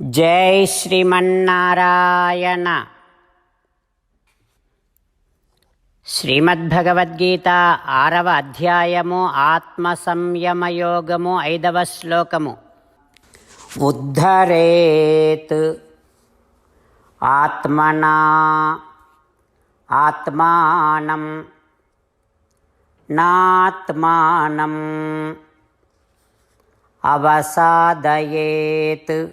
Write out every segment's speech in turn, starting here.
జై శ్రీమన్నారాయణ. శ్రీమద్భగవద్గీత ఆరవ అధ్యాయము ఆత్మ సంయమయోగము ఐదవ శ్లోకము. ఉద్ధరేత్ ఆత్మనా ఆత్మానం నాత్మానం అవసాదయేత్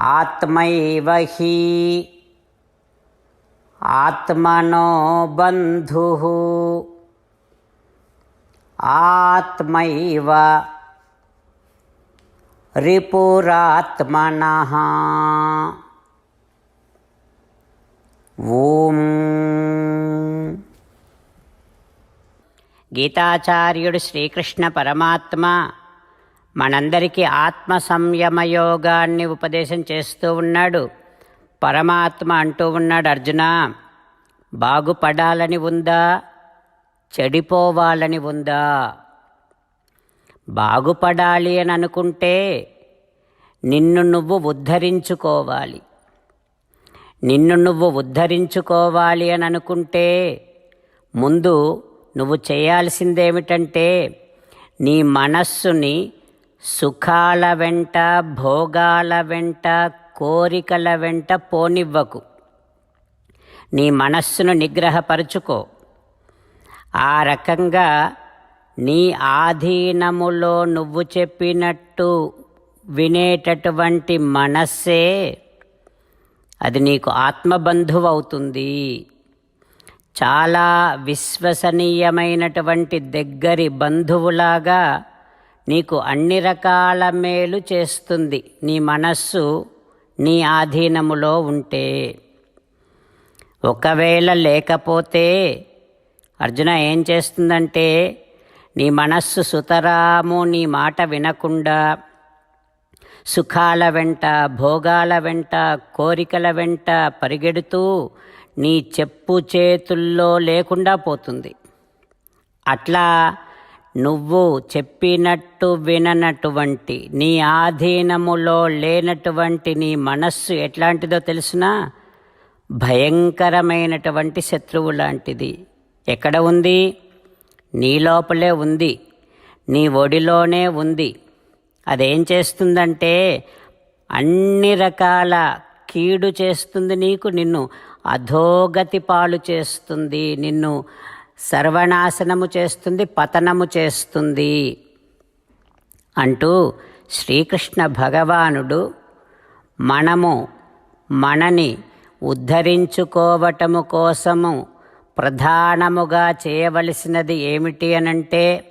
ఆత్మైవ హి. ఆత్మనో బంధు. ఆత్మైవ రిపురాత్మన. ఓం. గీతాచార్యుడు శ్రీకృష్ణ పరమాత్మ మనందరికీ ఆత్మ సంయమ యోగాన్ని ఉపదేశం చేస్తూ ఉన్నాడు. పరమాత్మ అంటూ ఉన్నాడు అర్జున బాగుపడాలని ఉందా? చెడిపోవాలని ఉందా? బాగుపడాలి అని అనుకుంటే నిన్ను నువ్వు ఉద్ధరించుకోవాలి. నిన్ను నువ్వు ఉద్ధరించుకోవాలి అని అనుకుంటే ముందు నువ్వు చేయాల్సిందేమిటంటే నీ మనస్సుని సుఖాల వెంట భోగాల వెంట కోరికల వెంట పోనివ్వకు. నీ మనస్సును నిగ్రహపరుచుకో. ఆ రకంగా నీ ఆధీనములో నువ్వు చెప్పినట్టు వినేటటువంటి మనస్సే అది నీకు ఆత్మబంధువవుతుంది. చాలా విశ్వసనీయమైనటువంటి దగ్గరి బంధువులాగా నీకు అన్ని రకాల మేలు చేస్తుంది. నీ మనస్సు నీ ఆధీనములో ఉంటే. ఒకవేళ లేకపోతే అర్జున ఏం చేస్తుందంటే నీ మనస్సు సుతరాము నీ మాట వినకుండా సుఖాల వెంట భోగాల వెంట కోరికల వెంట పరిగెడుతూ నీ చెప్పు చేతుల్లో లేకుండా పోతుంది. అట్లా నువ్వు చెప్పినట్టు విననటువంటి నీ ఆధీనములో లేనటువంటి నీ మనస్సు ఎట్లాంటిదో తెలిసినా? భయంకరమైనటువంటి శత్రువు లాంటిది. ఎక్కడ ఉంది? నీ లోపలే ఉంది. నీ ఒడిలోనే ఉంది. అదేం చేస్తుందంటే అన్ని రకాల కీడు చేస్తుంది నీకు నిన్ను అధోగతి పాలు చేస్తుంది నిన్ను సర్వనాశనము చేస్తుంది పతనము చేస్తుంది అంటూ శ్రీకృష్ణ భగవానుడు మనము మనని ఉద్ధరించుకోవటము కోసము ప్రధానముగా చేయవలసినది ఏమిటి అనంటే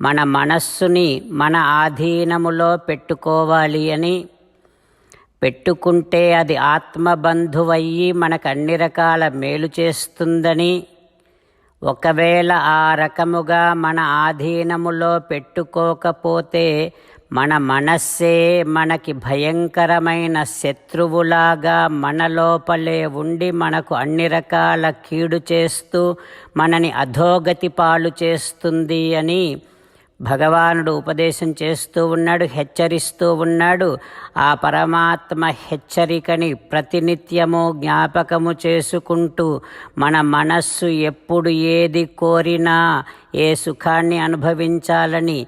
మన మనస్సుని మన ఆధీనములో పెట్టుకోవాలి అని. పెట్టుకుంటే అది ఆత్మబంధువయ్యి మనకు అన్ని రకాల మేలు చేస్తుందని ఒకవేళ ఆ రకముగా మన ఆధీనములో పెట్టుకోకపోతే మన మనస్సే మనకి భయంకరమైన శత్రువులాగా మన లోపలే ఉండి మనకు అన్ని రకాల కీడు చేస్తూ మనని అధోగతి పాలు చేస్తుంది అని భగవానుడు ఉపదేశం చేస్తూ ఉన్నాడు హెచ్చరిస్తూ ఉన్నాడు. ఆ పరమాత్మ హెచ్చరికని ప్రతినిత్యము జ్ఞాపకము చేసుకుంటూ మన మనస్సు ఎప్పుడు ఏది కోరినా ఏ సుఖాన్ని అనుభవించాలని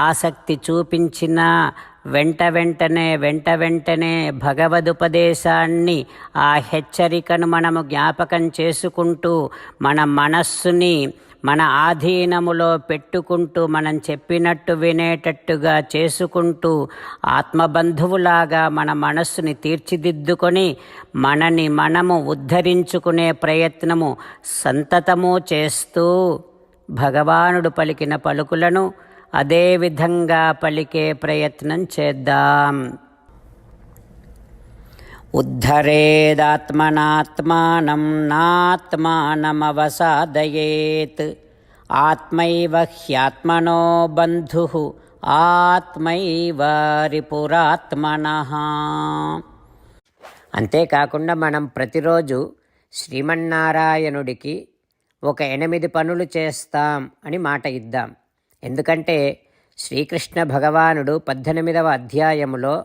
ఆసక్తి చూపించినా వెంట వెంటనే వెంట వెంటనే భగవదుపదేశాన్ని ఆ హెచ్చరికను మనము జ్ఞాపకం చేసుకుంటూ మన మనస్సుని మన ఆధీనములో పెట్టుకుంటూ మనం చెప్పినట్టు వినేటట్టుగా చేసుకుంటూ ఆత్మబంధువులాగా మన మనస్సుని తీర్చిదిద్దుకొని మనని మనము ఉద్ధరించుకునే ప్రయత్నము సంతతము చేస్తూ భగవానుడు పలికిన పలుకులను అదేవిధంగా పలికే ప్రయత్నం చేద్దాం. ఉద్ధరేదాత్మనాత్మానం నాత్మానమవసాదయేత్. ఆత్మైవ హ్యాత్మనో బంధు ఆత్మైవ రిపురాత్మన. అంతేకాకుండా మనం ప్రతిరోజు శ్రీమన్నారాయణుడికి ఒక ఎనిమిది పనులు చేస్తాం అని మాట ఇద్దాం. ఎందుకంటే శ్రీకృష్ణ భగవానుడు పద్దెనిమిదవ అధ్యాయములో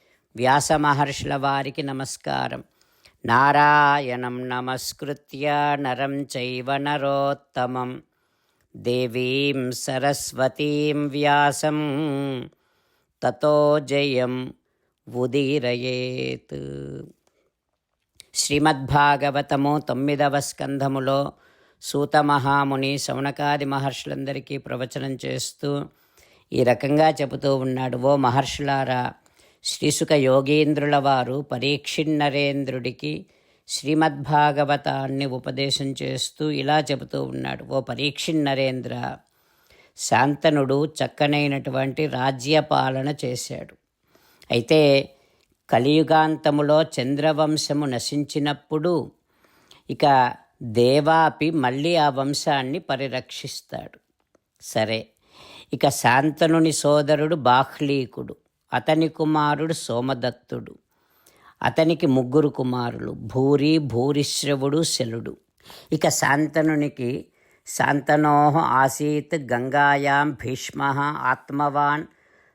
వ్యాస మహర్షుల వారికి నమస్కారం. నారాయణం నమస్కృత్య నరం చైవ నరోత్తమం. దేవీం సరస్వతీం వ్యాసం. తతో జయం ఉదీరయేత్. శ్రీమద్భాగవతము తొమ్మిదవ స్కంధములో సూత మహాముని శౌనకాది మహర్షులందరికీ ప్రవచనం చేస్తూ ఈ రకంగా చెబుతూ ఉన్నాడు. ఓ మహర్షులారా శ్రీసుక యోగేంద్రుల వారు పరీక్షిన్నరేంద్రుడికి శ్రీమద్భాగవతాన్ని ఉపదేశం చేస్తూ ఇలా చెబుతూ ఉన్నాడు. ఓ పరీక్షిన్నరేంద్ర శాంతనుడు చక్కనైనటువంటి రాజ్యపాలన చేశాడు. అయితే కలియుగాంతములో చంద్రవంశము నశించినప్పుడు ఇక దేవాపి మళ్ళీ ఆ వంశాన్ని పరిరక్షిస్తాడు. సరే ఇక శాంతనుని సోదరుడు బాహ్లీకుడు. అతని కుమారుడు సోమదత్తుడు అతనికి ముగ్గురు కుమారులు భూరి భూరిశ్రవుడు శలుడు. ఇక శాంతనునికి శాంతనో ఆసీత్ గంగాయాం భీష్మ ఆత్మవాన్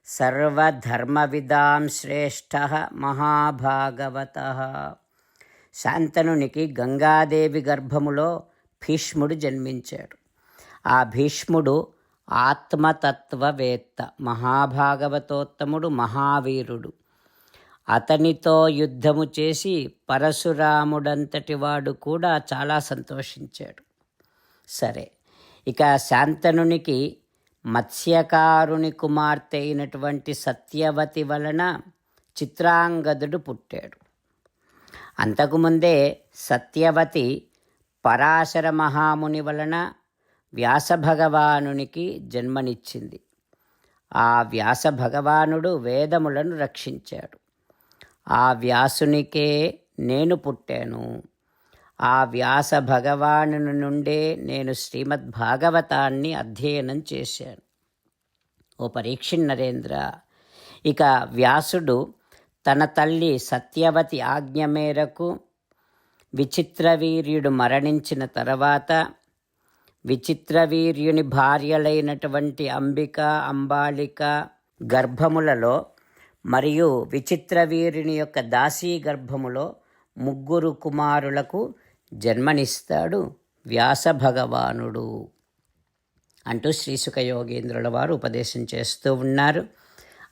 సర్వధర్మవిదాం శ్రేష్ఠ మహాభాగవత. శాంతనునికి గంగాదేవి గర్భములో భీష్ముడు జన్మించాడు. ఆ భీష్ముడు ఆత్మతత్వవేత్త మహాభాగవతోత్తముడు మహావీరుడు. అతనితో యుద్ధము చేసి పరశురాముడంతటి వాడు కూడా చాలా సంతోషించాడు. సరే ఇక శాంతనునికి మత్స్యకారుని కుమార్తె అయినటువంటి సత్యవతి వలన చిత్రాంగదుడు పుట్టాడు. అంతకుముందే సత్యవతి పరాశర మహాముని వలన వ్యాసభగవానునికి జన్మనిచ్చింది. ఆ వ్యాస భగవానుడు వేదములను రక్షించాడు. ఆ వ్యాసునికే నేను పుట్టాను. ఆ వ్యాస భగవాను నుండే నేను శ్రీమద్ భాగవతాన్ని అధ్యయనం చేశాను. ఓ పరీక్ష నరేంద్ర ఇక వ్యాసుడు తన తల్లి సత్యవతి ఆజ్ఞ మేరకు విచిత్రవీర్యుడు మరణించిన తర్వాత విచిత్రవీర్యుని భార్యలైనటువంటి అంబిక అంబాలిక గర్భములలో మరియు విచిత్రవీరుని యొక్క దాసీ గర్భములో ముగ్గురు కుమారులకు జన్మనిస్తాడు వ్యాస భగవానుడు అంటూ శ్రీసుఖ యోగేంద్రుల వారు ఉపదేశం చేస్తూ ఉన్నారు.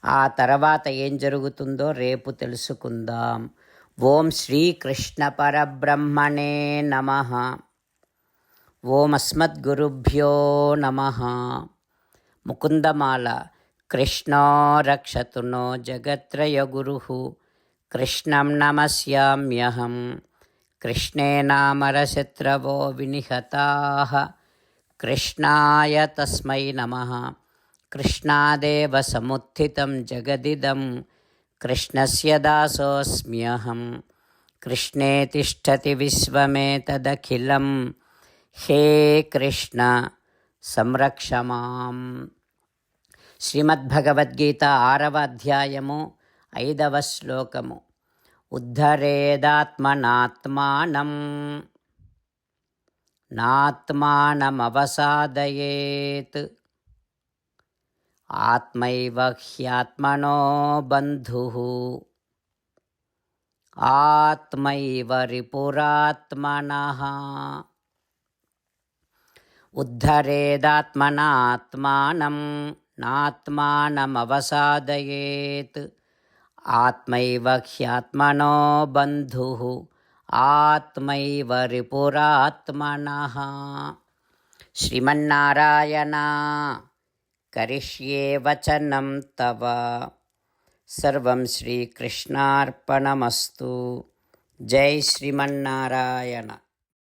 ఆ తర్వాత ఏం జరుగుతుందో రేపు తెలుసుకుందాం. ఓం శ్రీకృష్ణ పరబ్రహ్మణే నమ. ओमस्मद्गुरुभ्यो नमः। मुकुन्दमाला, कृष्णो रक्षतु नो जगत्रयगुरुः कृष्णं कृष्ण कृष्णे नामरशत्रवो विनिहताः। कृष्णाय तस्मै नमः। कृष्णादेव समुत्थितं जगदिदं। कृष्णस्य दासोऽस्म्यहं कृष्णे तिष्ठति विश्वमेतदखिलम्। విశ్వమేతదఖిలం హే కృష్ణ సంరక్షమాం శ్రీమద్భగవద్గీత ఆరవ అధ్యాయము ఐదవ శ్లోకము ఉద్ధరేదాత్మనాత్మానం నాత్మానమవసాదయేత్ ఆత్మైవ హ్యాత్మనో బంధు ఆత్మైవ రిపురాత్మనః ఉద్ధరేదాత్మనాత్మానం నాత్మానమవసాదయేత్. ఆత్మైవ హ్యాత్మనో బంధు ఆత్మైవ రిపురాత్మన. శ్రీమన్నారాయణ కరిష్యే వచనం తవ. సర్వం శ్రీకృష్ణార్పణమస్తు. జై శ్రీమన్నారాయణ.